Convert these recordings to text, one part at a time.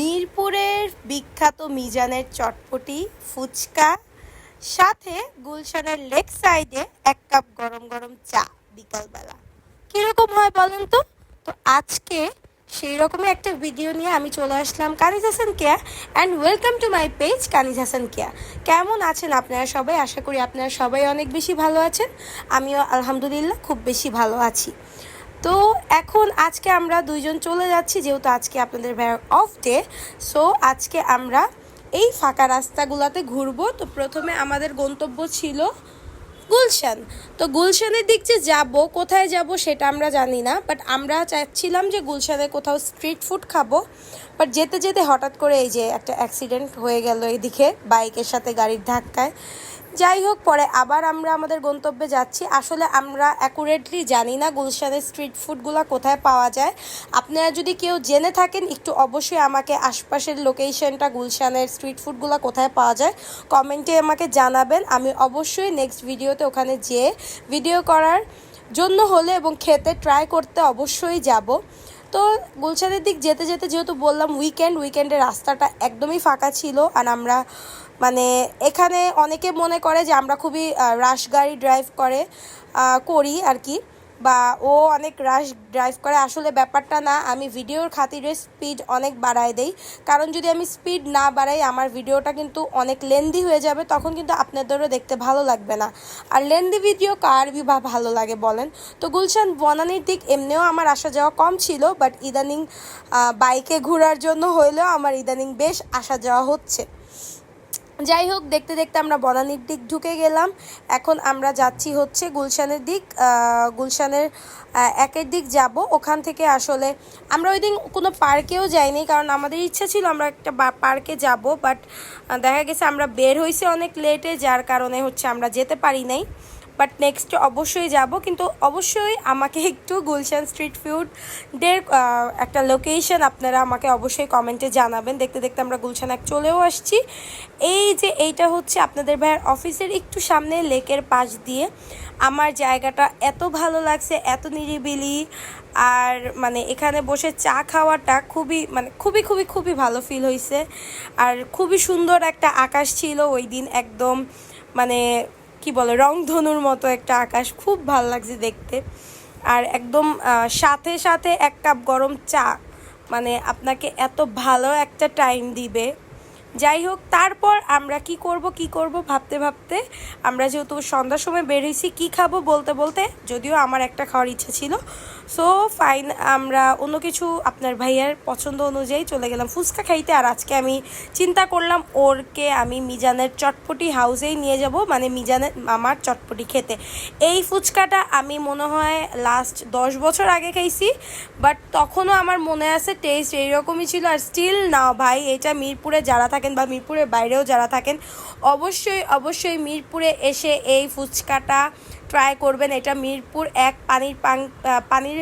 মিরপুরের বিখ্যাত মিজানের চটপটি, ফুচকা, সাথে গুলশানের লেক সাইডে এক কাপ গরম গরম চা বিকালবেলা। কীরকম হয় বলেন তো? তো আজকে সেই রকমই একটা ভিডিও নিয়ে আমি চলে আসলাম Kaniz Hasan Keya and welcome to my page Kaniz Hasan Keya. কেমন আছেন আপনারা সবাই? আশা করি আপনারা সবাই অনেক বেশি ভালো আছেন। আমিও আলহামদুলিল্লাহ খুব বেশি ভালো আছি। তো এখন আজকে আমরা দুইজন চলে যাচ্ছি, যেহেতু আজকে আপনাদের ভাইয়ের অফ ডে সো আজকে আমরা এই ফাঁকা রাস্তাগুলোতে ঘুরবো। তো প্রথমে আমাদের গন্তব্য ছিল গুলশান। তো গুলশানের দিক যে যাব, কোথায় যাব সেটা আমরা জানি না বাট আমরা চাচ্ছিলাম যে গুলশানে কোথাও স্ট্রিট ফুড খাব। বাট যেতে যেতে হঠাৎ করে এই যে একটা অ্যাক্সিডেন্ট হয়ে গেল এইদিকে বাইকের সাথে গাড়ির ধাক্কায়। যাই হোক, পরে আবার আমরা আমাদের গন্তব্যে যাচ্ছি। আসলে আমরা অ্যাকুরেটলি জানি না গুলশানের স্ট্রিট ফুডগুলো কোথায় পাওয়া যায়। আপনারা যদি কেউ জেনে থাকেন, একটু অবশ্যই আমাকে আশপাশের লোকেশনটা গুলশানের স্ট্রিট ফুডগুলো কোথায় পাওয়া যায়, কমেন্টে আমাকে জানাবেন। আমি অবশ্যই নেক্সট ভিডিওতে ওখানে যেয়ে ভিডিও করার জন্য হলে এবং খেতে ট্রাই করতে অবশ্যই যাব। তো গুলশানের দিক যেতে যেতে যেহেতু বললাম উইকেন্ড উইকেন্ডে রাস্তাটা একদমই ফাঁকা ছিল আর আমরা মানে এখানে অনেকে মনে করে যে আমরা খুবই রাশ গাড়ি ড্রাইভ করে করি আর কি। বা ও অনেক রাশ ড্রাইভ করে, আসলে ব্যাপারটা না, আমি ভিডিওর খাতিরে স্পিড অনেক বাড়ায় দেই। কারণ যদি আমি স্পিড না বাড়াই, আমার ভিডিওটা কিন্তু অনেক লেন্দি হয়ে যাবে, তখন কিন্তু আপনাদেরও দেখতে ভালো লাগবে না। আর লেন্দি ভিডিও কার বা ভালো লাগে বলেন? তো গুলশান বনানির দিক এমনিও আমার আসা যাওয়া কম ছিল বাট ইদানিং বাইকে ঘোরার জন্য হইলেও আমার ইদানিং বেশ আসা যাওয়া হচ্ছে। যাই হোক দেখতে দেখতে আমরা বনানীর দিক ঢুকে গেলাম। এখন আমরা যাচ্ছি হচ্ছে গুলশানের দিক গুলশানের একের দিক যাব। ওখান থেকে আসলে আমরা ওই দিন কোনো পার্কেও যাইনি, কারণ আমাদের ইচ্ছা ছিল আমরা একটা পার্কে যাব বাট দেখা গেছে আমরা বের হয়েছে অনেক লেটে যার কারণে হচ্ছে আমরা যেতে পারি নাই। বাট নেক্সট অবশ্যই যাব, কিন্তু অবশ্যই আমাকে একটু গুলশান স্ট্রিট ফুডের একটা লোকেশন আপনারা আমাকে অবশ্যই কমেন্টে জানাবেন। দেখতে দেখতে আমরা গুলশান এক চলেও আসছি। এই যে এইটা হচ্ছে আপনাদের ভাইয়ের অফিসের একটু সামনে লেকের পাশ দিয়ে। আমার জায়গাটা এত ভালো লাগছে, এত নিরিবিলি। আর মানে এখানে বসে চা খাওয়াটা খুবই মানে খুবই খুবই খুবই ভালো ফিল হয়েছে আর খুবই সুন্দর একটা আকাশ ছিল ওই দিন একদম মানে কি বলে, রং ধনুর মতো একটা আকাশ। খুব ভালো লাগছে দেখতে। আর একদম সাথে সাথে এক কাপ গরম চা। মানে আপনাকে এত ভালো একটা টাইম দিবে। যাই হোক তারপর আমরা কি করব কি করব ভাবতে ভাবতে, আমরা যেহেতু সন্ধ্যার সময় বের হয়েছি কী খাব বলতে বলতে, যদিও আমার একটা খাওয়ার ইচ্ছা ছিল। সো ফাইন আমরা অন্য কিছু আপনার ভাইয়ার পছন্দ অনুযায়ী চলে গেলাম ফুচকা খাইতে। আর আজকে আমি চিন্তা করলাম, ওরকে আমি মিজানের চটপটি হাউসেই নিয়ে যাব মানে মিজানের আমার চটপটি খেতে। এই ফুচকাটা আমি মনে হয় লাস্ট দশ বছর আগে খাইছি বাট তখনও আমার মনে আছে টেস্ট এইরকমই ছিল। আর স্টিল না ভাই, এটা মিরপুরে যারা থাকেন বা মিরপুরের বাইরেও যারা থাকেন, অবশ্যই অবশ্যই মিরপুরে এসে এই ফুচকাটা ট্রাই করবেন। এটা মিরপুর এক পানির পাং পানির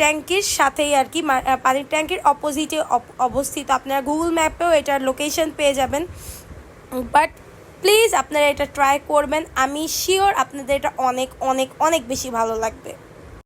ট্যাঙ্কির সাথেই আর কি পানির ট্যাঙ্কির অপোজিটে অবস্থিত। আপনারা গুগল ম্যাপেও এটার লোকেশন পেয়ে যাবেন। বাট প্লিজ আপনারা এটা ট্রাই করবেন। আমি শিওর আপনাদের এটা অনেক অনেক অনেক বেশি ভালো লাগবে।